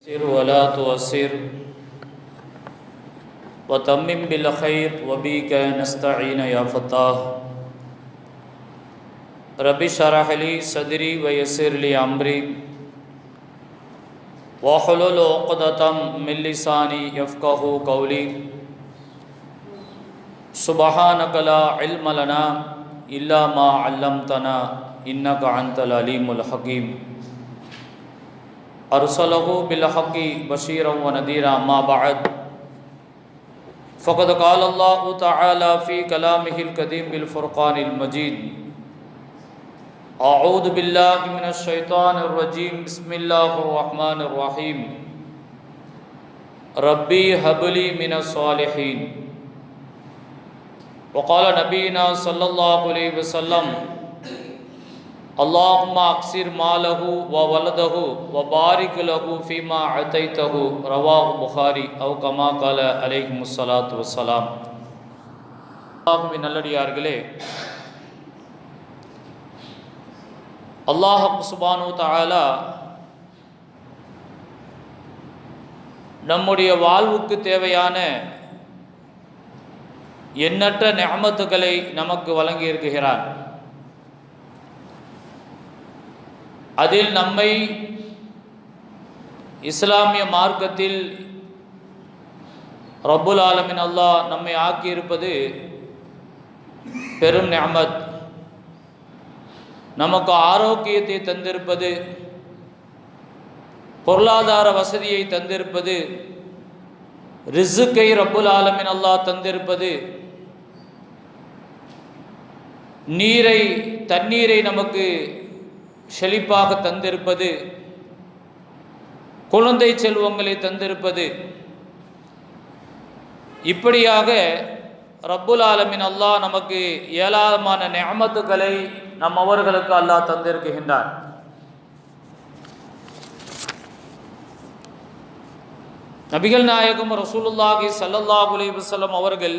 يسر ولا تؤسر وتمم بالخير وبك نستعين يا فتاح. رب اشرح لي صدري ويسر لي امري واحلل عقدة من لساني يفقه قولي. سبحانك لا علم لنا إلا ما علمتنا إنك أنت العليم الحكيم. أرسله بالحق بشيرا ونذيرا ما بعد. فقد قال الله تعالى في كلامه القديم بالفرقان المجيد. أعوذ بالله من الشيطان الرجيم. بسم الله الرحمن الرحيم. ربي هب لي من الصالحين. وقال نبينا صلى الله عليه وسلم اللهم اكثر ماله وولده وبارك له فيما اعطيته رواه البخاري او كما قال عليه الصلاه والسلام அல்லாஹுவின் நல்லடியார்களே அல்லாஹ் சுபானு தாலா நம்முடைய வாழ்வுக்கு தேவையான எண்ணற்ற நியமத்துக்களை நமக்கு வழங்கி இருக்குகிறார் அதில் நம்மை இஸ்லாமிய மார்க்கத்தில் ரப்புல் ஆலமின் அல்லாஹ் நம்மை ஆக்கியிருப்பது பெரும் நியமத் நமக்கு ஆரோக்கியத்தை தந்திருப்பது பொருளாதார வசதியை தந்திருப்பது ரிசுக்கை ரப்புல் ஆலமின் அல்லாஹ் தந்திருப்பது நீரை தண்ணீரை நமக்கு செழிப்பாக தந்திருப்பது குழந்தை செல்வங்களை தந்திருப்பது. இப்படியாக ரப்புல் ஆலமின் அல்லாஹ் நமக்கு ஏராளமான நியமத்துக்களை நம் அவர்களுக்கு அல்லாஹ் தந்திருக்குகின்றார் நபிகள் நாயகம் ரசூலுல்லாஹி சல்லல்லாஹ் அலைஹி அவர்கள்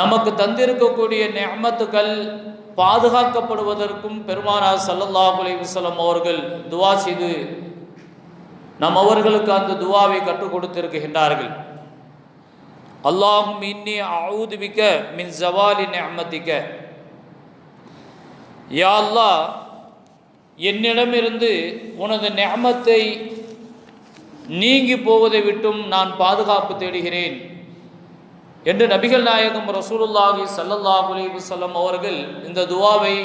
நமக்கு தந்திருக்கக்கூடிய நியமத்துக்கள் பாதுகாக்கப்படுவதற்கும் பெருமானார் சல்லல்லாஹு அலைஹி அவர்கள் துவா செய்து நம் அவர்களுக்கு அந்த துவாவை கற்றுக் கொடுத்திருக்கின்றார்கள். அல்லாஹும் இன்னி அவுதுபிக்க மின் ஜவாலி நியமத்திக்க யா அல்லாஹ் என்னிடமிருந்து உனது நியமத்தை நீங்கி போவதை விட்டும் நான் பாதுகாப்பு தேடுகிறேன். என்று நபிகள் நாயகம் ரசூலுல்லாஹி சல்லல்லாஹு அலைஹி வஸல்லம் அவர்கள் இந்த துவாவை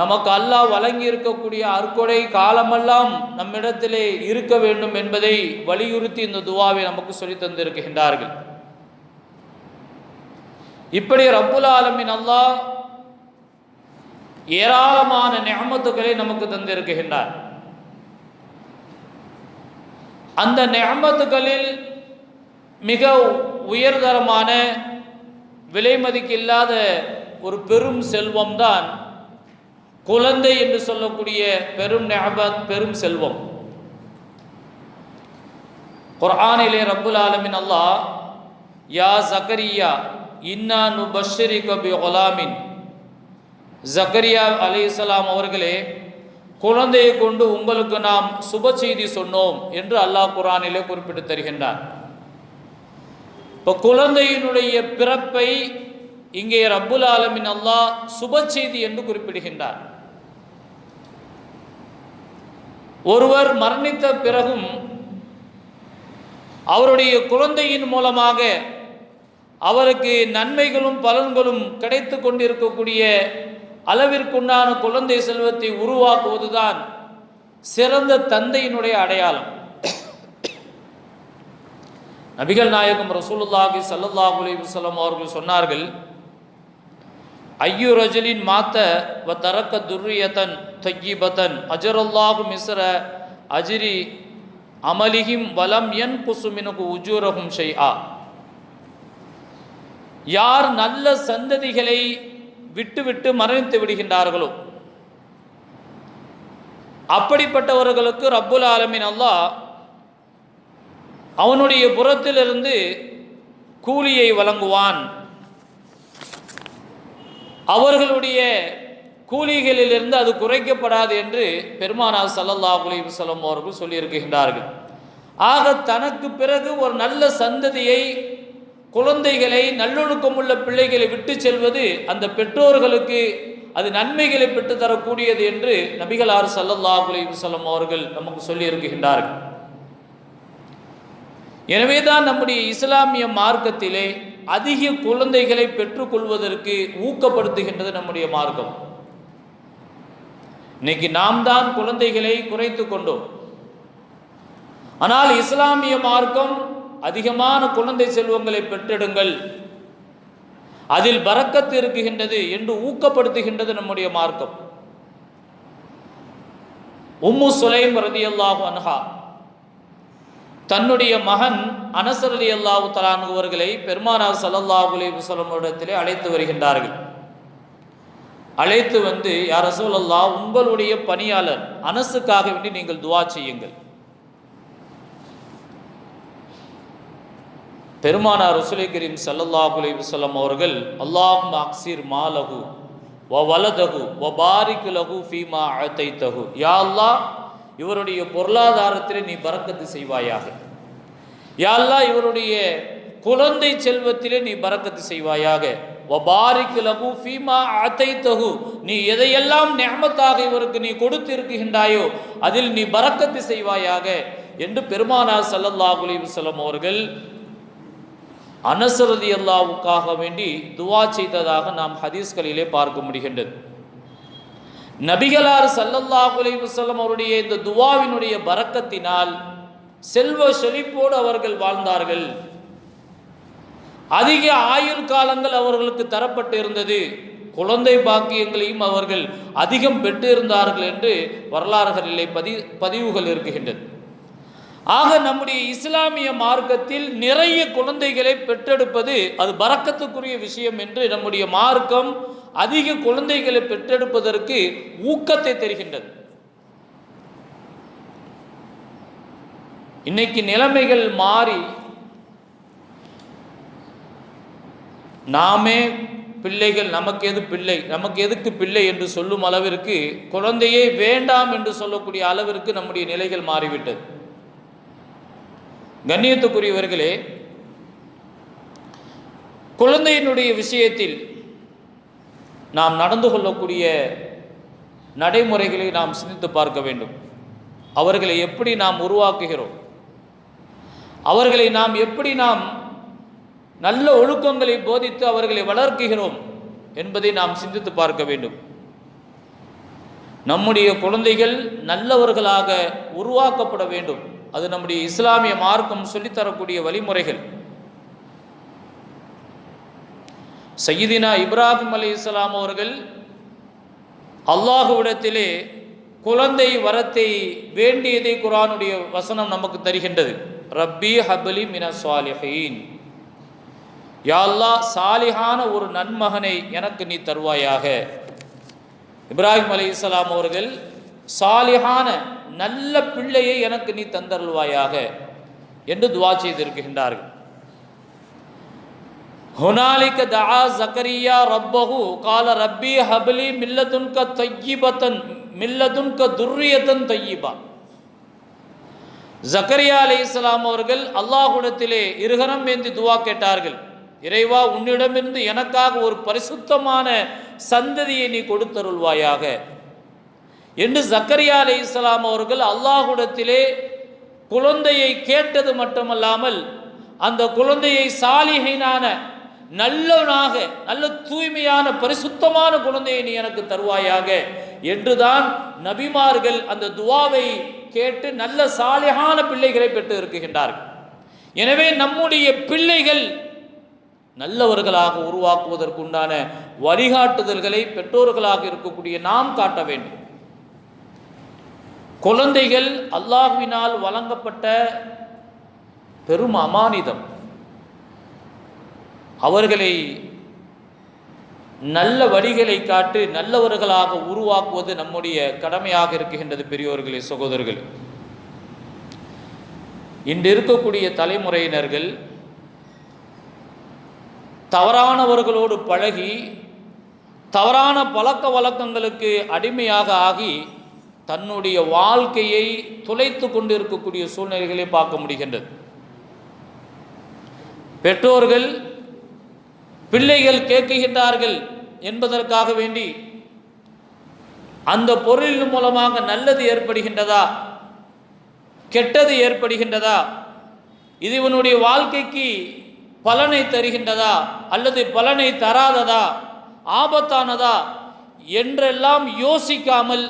நமக்கு அல்லாஹ் வழங்கி இருக்கக்கூடிய அற்கொடை காலமெல்லாம் நம்மிடத்திலே இருக்க வேண்டும் என்பதை வலியுறுத்தி இந்த துவாவை நமக்கு சொல்லி தந்திருக்கின்றார்கள். இப்படி ரப்புல் ஆலமின் அல்லாஹ் ஏராளமான நியமத்துக்களை நமக்கு தந்திருக்கின்றார். அந்த நியமத்துக்களில் மிக உயர்தரமான விலை மதிக்கில்லாத ஒரு பெரும் செல்வம்தான் குழந்தை என்று சொல்லக்கூடிய பெரும் ஞாபத் பெரும் செல்வம். குர்ஆனிலே ரப்புல் ஆலமின் அல்லாஹ் யா ஜக்கரியா இன்னா நு பஷரி கபி ஒலாமின் ஜக்கரியா அலைஹிஸ்ஸலாம் அவர்களே குழந்தையை கொண்டு உங்களுக்கு நாம் சுப செய்தி சொன்னோம் என்று அல்லாஹ் குரானிலே குறிப்பிட்டு தருகின்றார் இப்போ குழந்தையினுடைய பிறப்பை இங்கே ரப்புல் ஆலமின் அல்லாஹ் சுப செய்தி என்று குறிப்பிடுகின்றார். ஒருவர் மரணித்த பிறகும் அவருடைய குழந்தையின் மூலமாக அவருக்கு நன்மைகளும் பலன்களும் கிடைத்து கொண்டிருக்கக்கூடிய அளவிற்குண்டான குழந்தை செல்வத்தை உருவாக்குவதுதான் சிறந்த தந்தையினுடைய அடையாளம். நபிகள் நாயகம் ரசூலுல்லாஹி சல்லல்லாஹு அலைஹி அவர்கள் சொன்னார்கள் ஐயு ரஜலின் மாத்த வ தரக்க துர்ரியதன் தொய்யிபத்தன் அஜரல்லாஹு மிஸ்ர அஜிரி அமலிஹிம் வலம் என் குசுமினுக்கு உஜூரகும் ஷெய்ஆ யார் நல்ல சந்ததிகளை விட்டுவிட்டு மரணித்து விடுகின்றார்களோ அப்படிப்பட்டவர்களுக்கு ரப்புல் ஆலமின் அல்லாஹ் அவனுடைய புறத்திலிருந்து கூலியை வழங்குவான். அவர்களுடைய கூலிகளிலிருந்து அது குறைக்கப்படாது என்று பெருமானார் சல்லல்லா அலைஹி வஸல்லம் அவர்கள் சொல்லியிருக்கின்றார்கள். ஆக தனக்கு பிறகு ஒரு நல்ல சந்ததியை குழந்தைகளை நல்லொழுக்கமுள்ள பிள்ளைகளை விட்டு செல்வது அந்த பெற்றோர்களுக்கு அது நன்மைகளை பெற்றுத்தரக்கூடியது என்று என்று நபிகளார் சல்லல்லா அலைஹி வஸல்லம் அவர்கள் நமக்கு சொல்லியிருக்கின்றார்கள். எனவே எனவேதான் நம்முடைய இஸ்லாமிய மார்க்கத்திலே அதிக குழந்தைகளை பெற்றுக்கொள்வதற்கு ஊக்கப்படுத்துகின்றது நம்முடைய மார்க்கம். இன்னைக்கு நாம் தான் குழந்தைகளை குறைத்து கொண்டோம். ஆனால் இஸ்லாமிய மார்க்கம் அதிகமான குழந்தை செல்வங்களை பெற்றெடுங்கள். அதில் பறக்கத்து இருக்குகின்றது என்று ஊக்கப்படுத்துகின்றது நம்முடைய மார்க்கம். உம்மு சுலைம் ரதியல்லாஹு அன்ஹா தன்னுடைய மகன் அனசர் அலி அல்லாஹு தலான்வர்களை பெருமானார் ஸல்லல்லாஹு அலைஹி அழைத்து வருகின்றார்கள். அழைத்து வந்து யார் ரசூலல்லா உங்களுடைய பணியாளர் அனசுக்காக வேண்டி நீங்கள் துவா செய்யுங்கள். பெருமானார் ரசூலை கரீம் ஸல்லல்லாஹு அலைஹி அவர்கள் அல்லாஹும் அக்சீர் மாலகு வ வலதகு வ பாரிக் லகு ஃபீமா தகு யா அல்லாஹ் இவருடைய பொருளாதாரத்திலே நீ பறக்கத்து செய்வாயாக. யாழ்லா இவருடைய குழந்தை செல்வத்திலே நீ பறக்கத்து செய்வாயாக. வபாரிக் லகு ஃபீமா தகு நீ எதையெல்லாம் நியமத்தாக இவருக்கு நீ கொடுத்திருக்கின்றாயோ அதில் நீ பறக்கத்து செய்வாயாக என்று பெருமானார் ஸல்லல்லாஹு அலைஹி அவர்கள் அனசரதி அல்லாவுக்காக வேண்டி துவா செய்ததாக நாம் ஹதீஸ்களிலே பார்க்க முடிகின்றது. நபிகளார் சல்லல்லாஹ் அலைவசல்லம் அவருடைய இந்த துவாவினுடைய பறக்கத்தினால் செல்வ செழிப்போடு அவர்கள் வாழ்ந்தார்கள். அதிக ஆயுள் காலங்கள் அவர்களுக்கு தரப்பட்டு இருந்தது. குழந்தை பாக்கியங்களையும் அவர்கள் அதிகம் பெற்றிருந்தார்கள் என்று வரலாறுகளிலே பதி பதிவுகள் இருக்குகின்றது ஆக நம்முடைய இஸ்லாமிய மார்க்கத்தில் நிறைய குழந்தைகளை பெற்றெடுப்பது அது பறக்கத்துக்குரிய விஷயம் என்று நம்முடைய மார்க்கம் அதிக குழந்தைகளை பெற்றெடுப்பதற்கு ஊக்கத்தை தருகின்றது. இன்னைக்கு நிலைமைகள் மாறி நாமே பிள்ளைகள் நமக்கு எது பிள்ளை நமக்கு எதுக்கு பிள்ளை என்று சொல்லும் அளவிற்கு குழந்தையே வேண்டாம் என்று சொல்லக்கூடிய அளவிற்கு நம்முடைய நிலைகள் மாறிவிட்டது. கண்ணியத்துக்குரியவர்களே குழந்தையினுடைய விஷயத்தில் நாம் நடந்து கொள்ளக்கூடிய நடைமுறைகளை நாம் சிந்தித்து பார்க்க வேண்டும். அவர்களை எப்படி நாம் உருவாக்குகிறோம்? அவர்களை நாம் எப்படி நாம் நல்ல ஒழுக்கங்களை போதித்து அவர்களை வளர்க்குகிறோம் என்பதை நாம் சிந்தித்து பார்க்க வேண்டும். நம்முடைய குழந்தைகள் நல்லவர்களாக உருவாக்கப்பட வேண்டும். அது நம்முடைய இஸ்லாமிய மார்க்கம் சொல்லித்தரக்கூடிய வழிமுறைகள். சையீதினா இப்ராஹிம் அலி இஸ்லாம் அவர்கள் அல்லாஹுவிடத்திலே குழந்தை வரத்தை வேண்டியதை குரானுடைய வசனம் நமக்கு தருகின்றது. ரப்பி ஹபலி மின சாலிஹீன் யாழ்லா சாலிஹான ஒரு நன்மகனை எனக்கு நீ தருவாயாக. இப்ராஹிம் அலி இஸ்லாம் அவர்கள் சாலிஹான நல்ல பிள்ளையை எனக்கு நீ தந்தருள்வாயாக என்று துவா செய்திருக்கின்றார்கள். ஹுனாலிக தஆ ஜக்கரியா ரப்பஹு கால ரப்பி ஹபலி மில்லதுன்க தையிபத்தன் மில்லதுன்க துர்ரியத்தன் தையிபா. ஜக்கரியா அலைஹிஸ்ஸலாம் அவர்கள் அல்லாஹுடத்திலே இருகரம் ஏந்தி துவா கேட்டார்கள். இறைவா உன்னிடமிருந்து எனக்காக ஒரு பரிசுத்தமான சந்ததியை நீ கொடுத்தருள்வாயாக. என்று ஜக்கரியா அலி இஸ்லாம் அவர்கள் அல்லாஹுடத்திலே குழந்தையை கேட்டது மட்டுமல்லாமல் அந்த குழந்தையை சாலிகைனான நல்லவனாக நல்ல தூய்மையான பரிசுத்தமான குழந்தையை நீ எனக்கு தருவாயாக என்றுதான் நபிமார்கள் அந்த துவாவை கேட்டு நல்ல சாலையான பிள்ளைகளை பெற்று இருக்குகின்றார்கள் எனவே நம்முடைய பிள்ளைகள் நல்லவர்களாக உருவாக்குவதற்குண்டான வழிகாட்டுதல்களை பெற்றோர்களாக இருக்கக்கூடிய நாம் காட்ட வேண்டும். குழந்தைகள் அல்லாஹ்வினால் வழங்கப்பட்ட பெரும் அமானிதம். அவர்களை நல்ல வழிகளை காட்டு நல்லவர்களாக உருவாக்குவது நம்முடைய கடமையாக இருக்கின்றது பெரியோர்களே சகோதரர்கள். இன்று இருக்கக்கூடிய தலைமுறையினர்கள் தவறானவர்களோடு பழகி தவறான பழக்க வழக்கங்களுக்கு அடிமையாக ஆகி தன்னுடைய வாழ்க்கையை துளைத்து கொண்டு இருக்கக்கூடிய சூழ்நிலைகளை பார்க்க முடிகின்றது. பெற்றோர்கள் பிள்ளைகள் கேட்குகின்றார்கள் என்பதற்காக வேண்டி அந்த பொருளின் மூலமாக நல்லது ஏற்படுகின்றதா? கெட்டது ஏற்படுகின்றதா? இது இவனுடைய வாழ்க்கைக்கு பலனை தருகின்றதா? அல்லது பலனை தராததா? ஆபத்தானதா? என்றெல்லாம் யோசிக்காமல்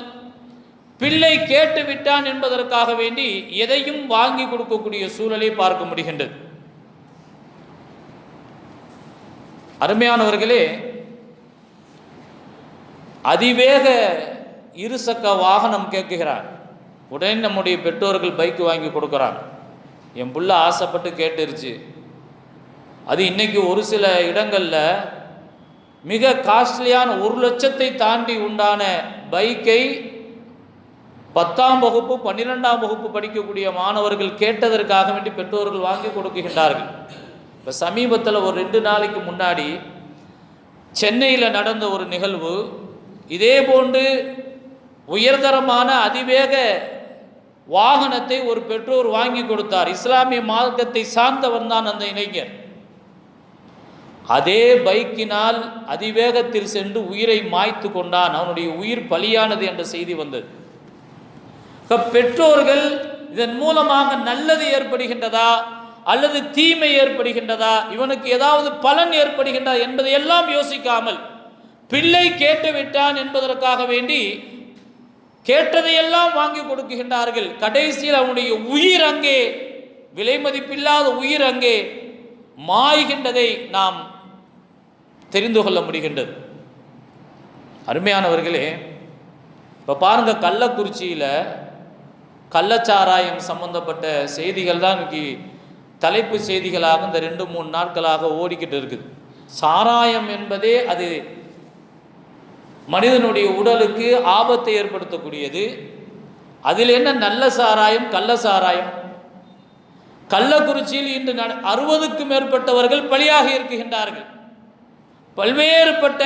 பிள்ளை கேட்டு விட்டான் என்பதற்காக வேண்டி எதையும் வாங்கி கொடுக்கக்கூடிய சூழலை பார்க்க முடிகின்றது. அருமையானவர்களே அதிவேக இருசக்க வாகனம் கேட்குகிறான் உடனே நம்முடைய பெற்றோர்கள் பைக் வாங்கி கொடுக்குறாங்க. என் புள்ள ஆசைப்பட்டு கேட்டுருச்சு. அது இன்னைக்கு ஒரு சில இடங்களில் மிக காஸ்ட்லியான ஒரு லட்சத்தை தாண்டி உண்டான பைக்கை பத்தாம் வகுப்பு பன்னிரெண்டாம் வகுப்பு படிக்கக்கூடிய மாணவர்கள் கேட்டதற்காக வேண்டி பெற்றோர்கள் வாங்கி கொடுக்குகின்றார்கள். இப்போ சமீபத்தில் ஒரு ரெண்டு நாளைக்கு முன்னாடி சென்னையில் நடந்த ஒரு நிகழ்வு. இதே போன்று உயர்தரமான அதிவேக வாகனத்தை ஒரு பெற்றோர் வாங்கி கொடுத்தார். இஸ்லாமிய மார்க்கத்தை சார்ந்தவன் தான் அந்த இளைஞர். அதே பைக்கினால் அதிவேகத்தில் சென்று உயிரை மாய்த்து கொண்டான். அவனுடைய உயிர் பலியானது என்ற செய்தி வந்தது. பெற்றோர்கள் இதன் மூலமாக நல்லது ஏற்படுகின்றதா? அல்லது தீமை ஏற்படுகின்றதா? இவனுக்கு ஏதாவது பலன் ஏற்படுகின்றதா என்பதையெல்லாம் யோசிக்காமல் பிள்ளை கேட்டுவிட்டான் என்பதற்காக வேண்டி கேட்டதையெல்லாம் வாங்கி கொடுக்குகின்றார்கள். கடைசியில் அவனுடைய உயிர் அங்கே விலை மதிப்பில்லாத உயிர் அங்கே மாய்கின்றதை நாம் தெரிந்து கொள்ள முடிகின்றது. அருமையானவர்களே இப்போ பாருங்க கள்ளக்குறிச்சியில் கள்ளச்சாராயம் சம்பந்தப்பட்ட செய்திகள் தான் இன்னைக்கு தலைப்பு செய்திகளாக இந்த ரெண்டு மூணு நாட்களாக ஓடிக்கிட்டு இருக்குது. சாராயம் என்பதே அது மனிதனுடைய உடலுக்கு ஆபத்தை ஏற்படுத்தக்கூடியது. அதில் என்ன? நல்ல சாராயம் கள்ள சாராயம். கள்ளக்குறிச்சியில் இன்று அறுபதுக்கும் மேற்பட்டவர்கள் பலியாக இருக்குகின்றார்கள் பல்வேறுபட்ட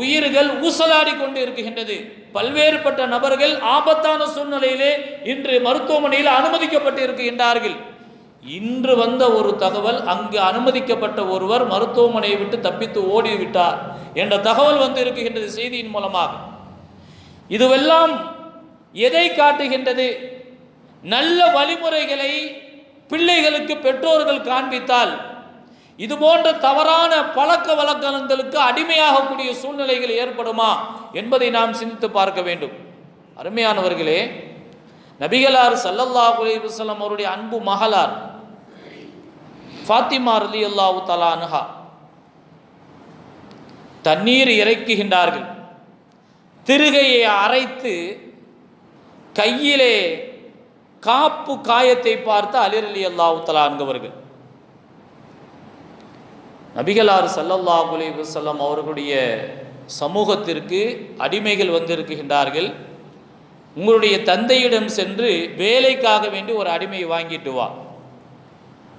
உயிர்கள் ஊசலாடி கொண்டு இருக்குகின்றது பல்வேறுபட்ட நபர்கள் ஆபத்தான சூழ்நிலையிலே இன்று மருத்துவமனையில் அனுமதிக்கப்பட்டு இருக்கின்றார்கள் இன்று வந்த ஒரு தகவல் அங்கு அனுமதிக்கப்பட்ட ஒருவர் மருத்துவமனையை விட்டு தப்பித்து ஓடிவிட்டார் என்ற தகவல் வந்து இருக்குகின்றது செய்தியின் மூலமாக. இதுவெல்லாம் எதை காட்டுகின்றது? நல்ல வழிமுறைகளை பிள்ளைகளுக்கு பெற்றோர்கள் காண்பித்தால் இது போன்ற தவறான பழக்க வழக்கங்களுக்கு அடிமையாகக்கூடிய சூழ்நிலைகள் ஏற்படுமா என்பதை நாம் சிந்தித்து பார்க்க வேண்டும். அருமையானவர்களே நபிகளார் சல்லல்லாஹு அலைஹி அவருடைய அன்பு மகளார் ஃபாத்திமா ரலியல்லாஹு தஆலா தலானுஹா தண்ணீர் இறக்குகின்றார்கள். திருகையை அரைத்து கையிலே காப்பு காயத்தை பார்த்து அலிர் அலி அல்லாஹு தலா நபிகளார் சல்லல்லா அலைஹி அவர்களுடைய சமூகத்திற்கு அடிமைகள் வந்திருக்கின்றார்கள். உங்களுடைய தந்தையிடம் சென்று வேலைக்காக வேண்டி ஒரு அடிமையை வாங்கிட்டு வா.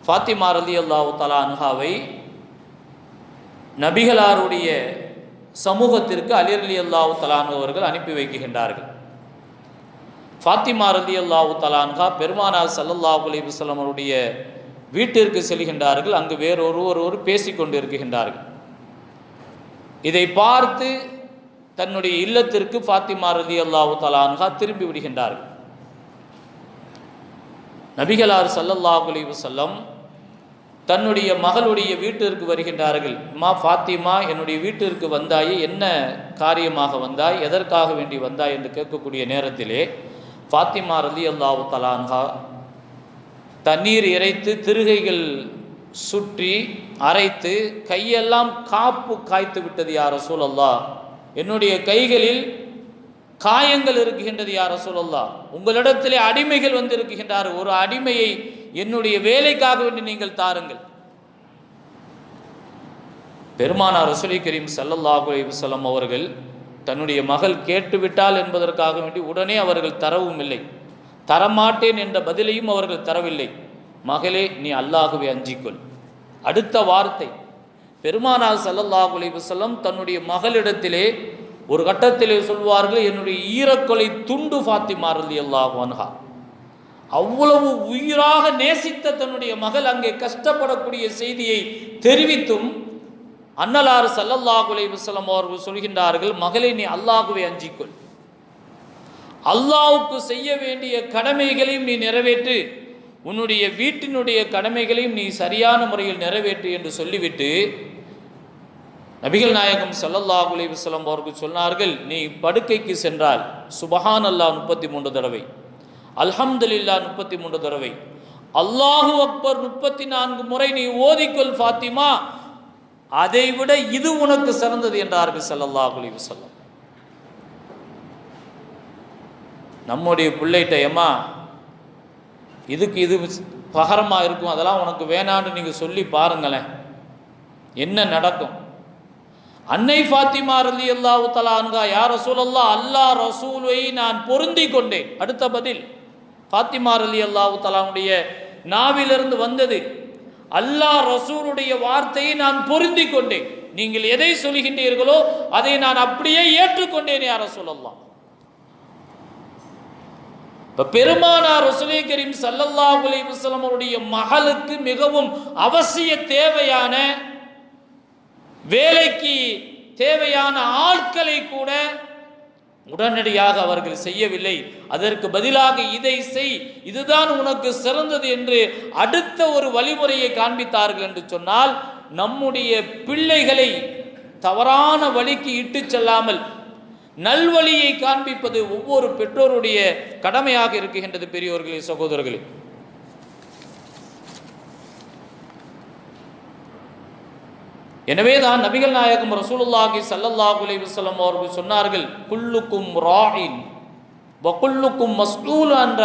ஃபாத்திமா ரலி அல்லாஹு தலா அன்ஹாவை நபிகளாருடைய சமூகத்திற்கு அலிர் அலி அல்லாஹு தலானு அவர்கள் அனுப்பி வைக்கின்றார்கள். ஃபாத்திமா ரலி அல்லாஹு தலான்ஹா பெருமானார் சல்லல்லாஹு அலைஹி அவருடைய வீட்டிற்கு செல்கின்றார்கள். அங்கு வேறொருவர் பேசிக்கொண்டு இருக்கின்றார்கள் இதை பார்த்து தன்னுடைய இல்லத்திற்கு ஃபாத்திமா ரலி அல்லாஹு தலான்ஹா திரும்பி விடுகின்றார்கள். நபிகளார் சல்லல்லாஹு அலைஹி வஸல்லம் தன்னுடைய மகளுடைய வீட்டிற்கு வருகின்றார்கள். மா ஃபாத்திமா என்னுடைய வீட்டிற்கு வந்தாய் என்ன காரியமாக வந்தாய்? எதற்காக வேண்டி வந்தாய்? என்று கேட்கக்கூடிய நேரத்திலே ஃபாத்திமா ரலி அல்லாஹு தலான்ஹா தண்ணீர் இறைத்து திருகைகள் சுற்றி அரைத்து கையெல்லாம் காப்பு காய்த்து விட்டது யார் சூழல்லா என்னுடைய கைகளில் காயங்கள் இருக்குகின்றது யார் சூழல்லா உங்களிடத்திலே அடிமைகள் வந்து இருக்குகின்றார் ஒரு அடிமையை என்னுடைய வேலைக்காக வேண்டி நீங்கள் தாருங்கள். பெருமானார் ரசூலி கரீம் சல்லல்லாஹு அலைஹி அவர்கள் தன்னுடைய மகள் கேட்டுவிட்டால் என்பதற்காக வேண்டி உடனே அவர்கள் தரவும் இல்லை. தரமாட்டேன் என்ற பதிலையும் அவர்கள் தரவில்லை. மகளே நீ அல்லாகவே அஞ்சிக்கொள். அடுத்த வார்த்தை. பெருமானார் சல்லல்லாஹு அலைஹி தன்னுடைய மகளிடத்திலே ஒரு கட்டத்திலே சொல்வார்கள் என்னுடைய ஈரக்கொலை துண்டு ஃபாத்திமா ரலியல்லாஹு அன்ஹா. அவ்வளவு உயிராக நேசித்த தன்னுடைய மகள் அங்கே கஷ்டப்படக்கூடிய செய்தியை தெரிவித்தும் அன்னலாறு ஸல்லல்லாஹு வசலம் அவர்கள் சொல்கின்றார்கள் மகளை நீ அல்லாஹுவை அஞ்சிக்கொள். அல்லாவுக்கு செய்ய வேண்டிய கடமைகளையும் நீ நிறைவேற்று. உன்னுடைய வீட்டினுடைய கடமைகளையும் நீ சரியான முறையில் நிறைவேற்று என்று சொல்லிவிட்டு நபிகள் நாயகம் ஸல்லல்லாஹு அலைஹி அவர்கள் சொன்னார்கள் நீ படுக்கைக்கு சென்றால் சுபஹான் அல்லாஹ் முப்பத்தி மூன்று தடவை. அல்ஹம்துலில்லாஹ் முப்பத்தி மூன்று தடவை. அல்லாஹு அக்பர் முப்பத்தி நான்கு முறை நீ ஓதிக்கொள் ஃபாத்திமா. அதை விட இது உனக்கு சிறந்தது என்றார்கள் ஸல்லல்லாஹு அலி வசல்லம் நம்முடைய பிள்ளைகிட்ட ஏமா இதுக்கு இது பகரமாக இருக்கும் அதெல்லாம் உனக்கு வேணான்னு நீங்கள் சொல்லி பாருங்களேன். என்ன நடக்கும்? அன்னை ஃபாத்திமா ரலி அல்லாஹு தலா அன்கா யார் ரசூலல்லா அல்லாஹ் ரசூலை நான் பொருந்தி கொண்டேன். அடுத்த பதில். ஃபாத்திமார் அலி அல்லாஹு தலாவுடைய நாவிலிருந்து வந்தது. அல்லாஹ் ரசூருடைய வார்த்தையை நான் பொருந்தி கொண்டேன். நீங்கள் எதை சொல்கின்றீர்களோ அதை நான் அப்படியே ஏற்றுக்கொண்டேன் யார சொல்லலாம் இப்ப பெருமானார் ரசூலை கரீம் சல்லல்லா அலைஹி அவருடைய மகளுக்கு மிகவும் அவசிய தேவையான வேலைக்கு தேவையான ஆட்களை கூட உடனடியாக அவர்கள் செய்யவில்லை. அதற்கு பதிலாக இதை செய். இதுதான் உனக்கு சிறந்தது என்று அடுத்த ஒரு வழிமுறையை காண்பித்தார்கள் என்று சொன்னால் நம்முடைய பிள்ளைகளை தவறான வழிக்கு இட்டு செல்லாமல் நல்வழியை காண்பிப்பது ஒவ்வொரு பெற்றோருடைய கடமையாக இருக்கின்றது பெரியோர்களே சகோதரர்களே. எனவே தான் நபிகள் நாயகம் ரசூலுல்லாஹி ஸல்லல்லாஹு அலைஹி வஸல்லம் அவர்கள் சொன்னார்கள் குல்லுக்கும் ராயின் வகுல்லுக்கும் மஸ்ஊல் அன்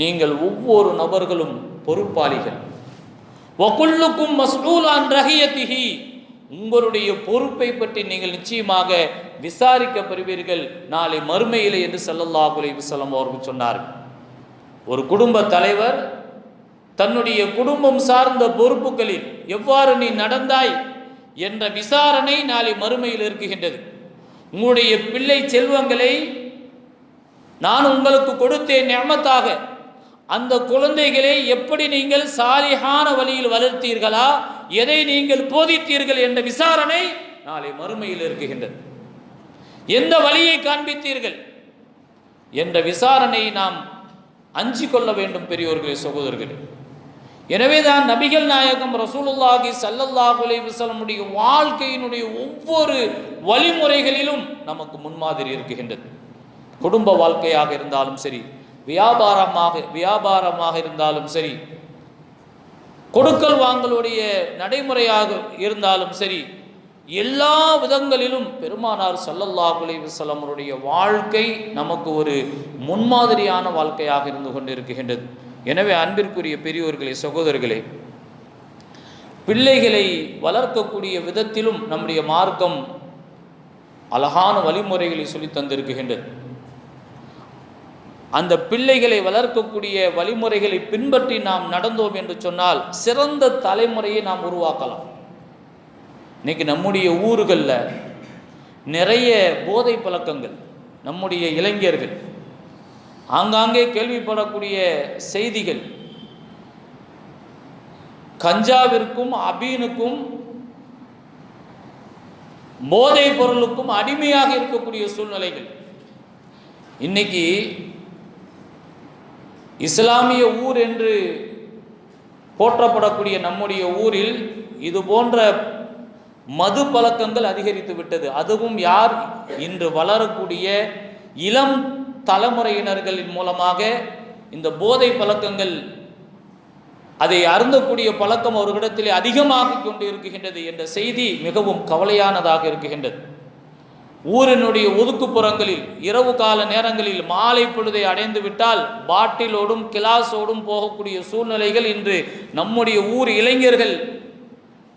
நீங்கள் ஒவ்வொரு நபர்களும் பொறுப்பாளிகள். வகுல்லுக்கும் மஸ்ஊல் அன் உங்களுடைய பொறுப்பை பற்றி நீங்கள் நிச்சயமாக விசாரிக்கப்படுவீர்கள். நாளை மறுமையிலே என்று ஸல்லல்லாஹு அலைஹி வஸல்லம் அவர்கள் சொன்னார்கள். ஒரு குடும்ப தலைவர் தன்னுடைய குடும்பம் சார்ந்த பொறுப்புகளில் எவ்வாறு நீ நடந்தாய் என்ற விசாரணை நாளை மறுமையில் இருக்குகின்றது உங்களுடைய பிள்ளை செல்வங்களை நான் உங்களுக்கு கொடுத்தேன் நியமத்தாக. அந்த குழந்தைகளை எப்படி நீங்கள் சாலிகான வழியில் வளர்த்தீர்களா? எதை நீங்கள் போதித்தீர்கள் என்ற விசாரணை நாளை மறுமையில் இருக்குகின்றது எந்த வழியை காண்பித்தீர்கள் என்ற விசாரணையை நாம் அஞ்சிக்கொள்ள வேண்டும் பெரியோர்களே சகோதரர்களே. எனவே தான் நபிகள் நாயகம் ரசூலுல்லாஹி ஸல்லல்லாஹு விசலமுடைய வாழ்க்கையினுடைய ஒவ்வொரு வழிமுறைகளிலும் நமக்கு முன்மாதிரி இருக்குகின்றது குடும்ப வாழ்க்கையாக இருந்தாலும் சரி வியாபாரமாக வியாபாரமாக இருந்தாலும் சரி கொடுக்கல் வாங்கலுடைய நடைமுறையாக இருந்தாலும் சரி எல்லா விதங்களிலும் பெருமானார் ஸல்லல்லாஹு அலைஹி வாழ்க்கை நமக்கு ஒரு முன்மாதிரியான வாழ்க்கையாக இருந்து கொண்டிருக்கின்றது. எனவே அன்பிற்குரிய பெரியோர்களே சகோதரர்களே பிள்ளைகளை வளர்க்கக்கூடிய விதத்திலும் நம்முடைய மார்க்கம் அழகான வழிமுறைகளை சொல்லி தந்திருக்கின்றது. அந்த பிள்ளைகளை வளர்க்கக்கூடிய வழிமுறைகளை பின்பற்றி நாம் நடந்தோம் என்று சொன்னால் சிறந்த தலைமுறையை நாம் உருவாக்கலாம். இன்னைக்கு நம்முடைய ஊர்களில் நிறைய போதை பழக்கங்கள் நம்முடைய இளைஞர்கள் ஆங்காங்கே கேள்விப்படக்கூடிய செய்திகள். கஞ்சாவிற்கும் அபீனுக்கும் போதை பொருளுக்கும் அடிமையாக இருக்கக்கூடிய சூழ்நிலைகள். இன்னைக்கு இஸ்லாமிய ஊர் என்று போற்றப்படக்கூடிய நம்முடைய ஊரில் இது போன்ற மது பழக்கங்கள் அதிகரித்து விட்டது. அதுவும் யார்? இன்று வளரக்கூடிய இளம் தலைமுறையினர்களின் மூலமாக இந்த போதை பழக்கங்கள் அதை அருந்தக்கூடிய பழக்கம் அவர்களிடத்திலே அதிகமாக கொண்டு இருக்குகின்றது என்ற செய்தி மிகவும் கவலையானதாக இருக்குகின்றது ஊரினுடைய ஒதுக்குப்புறங்களில் இரவு கால நேரங்களில் மாலை பொழுதை அடைந்து விட்டால் பாட்டிலோடும் கிளாஸோடும் போகக்கூடிய சூழ்நிலைகள் இன்று நம்முடைய ஊர் இளைஞர்கள்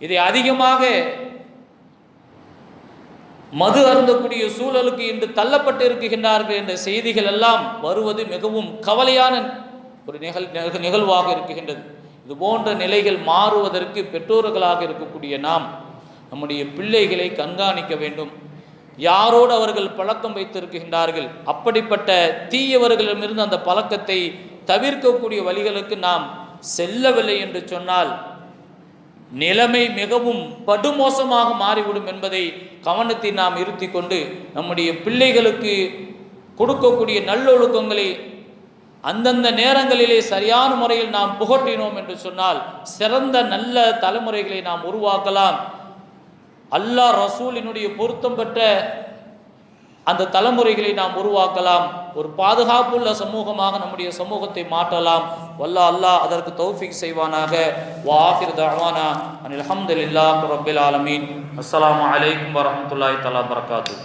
இதை அதிகமாக மது அருந்தக்கூடிய சூழலுக்கு இன்று தள்ளப்பட்டு இருக்குகின்றார்கள் என்ற செய்திகள் எல்லாம் வருவது மிகவும் கவலையான ஒரு நிகழ் நிக- நிகழ்வாக இருக்குகின்றது இது போன்ற நிலைகள் மாறுவதற்கு பெற்றோர்களாக இருக்கக்கூடிய நாம் நம்முடைய பிள்ளைகளை கண்காணிக்க வேண்டும். யாரோடு அவர்கள் பழக்கம் வைத்திருக்கின்றார்கள்? அப்படிப்பட்ட தீயவர்களிடமிருந்து அந்த பழக்கத்தை தவிர்க்கக்கூடிய வழிகளுக்கு நாம் செல்லவில்லை என்று சொன்னால் நிலைமை மிகவும் படுமோசமாக மாறிவிடும் என்பதை கவனத்தில் நாம் இருத்தி கொண்டு நம்முடைய பிள்ளைகளுக்கு கொடுக்கக்கூடிய நல்லொழுக்கங்களை அந்தந்த நேரங்களிலே சரியான முறையில் நாம் புகட்டினோம் என்று சொன்னால் சிறந்த நல்ல தலைமுறைகளை நாம் உருவாக்கலாம். அல்லாஹ் ரசூலினுடைய பொருத்தம் பெற்ற அந்த தலைமுறைகளை நாம் உருவாக்கலாம். ஒரு பாதுகாப்புள்ள சமூகமாக நம்முடைய சமூகத்தை மாற்றலாம். வல்ல அல்லாஹ் அதற்கு தௌஃபிக் செய்வானாக. வாஹிர் தவானா அனில் அஹமதுல்லா ரபில் ஆலமீன். அஸ்லாம் வலைக்கம் வரமத்துல்லாய் தலா பரகாத்து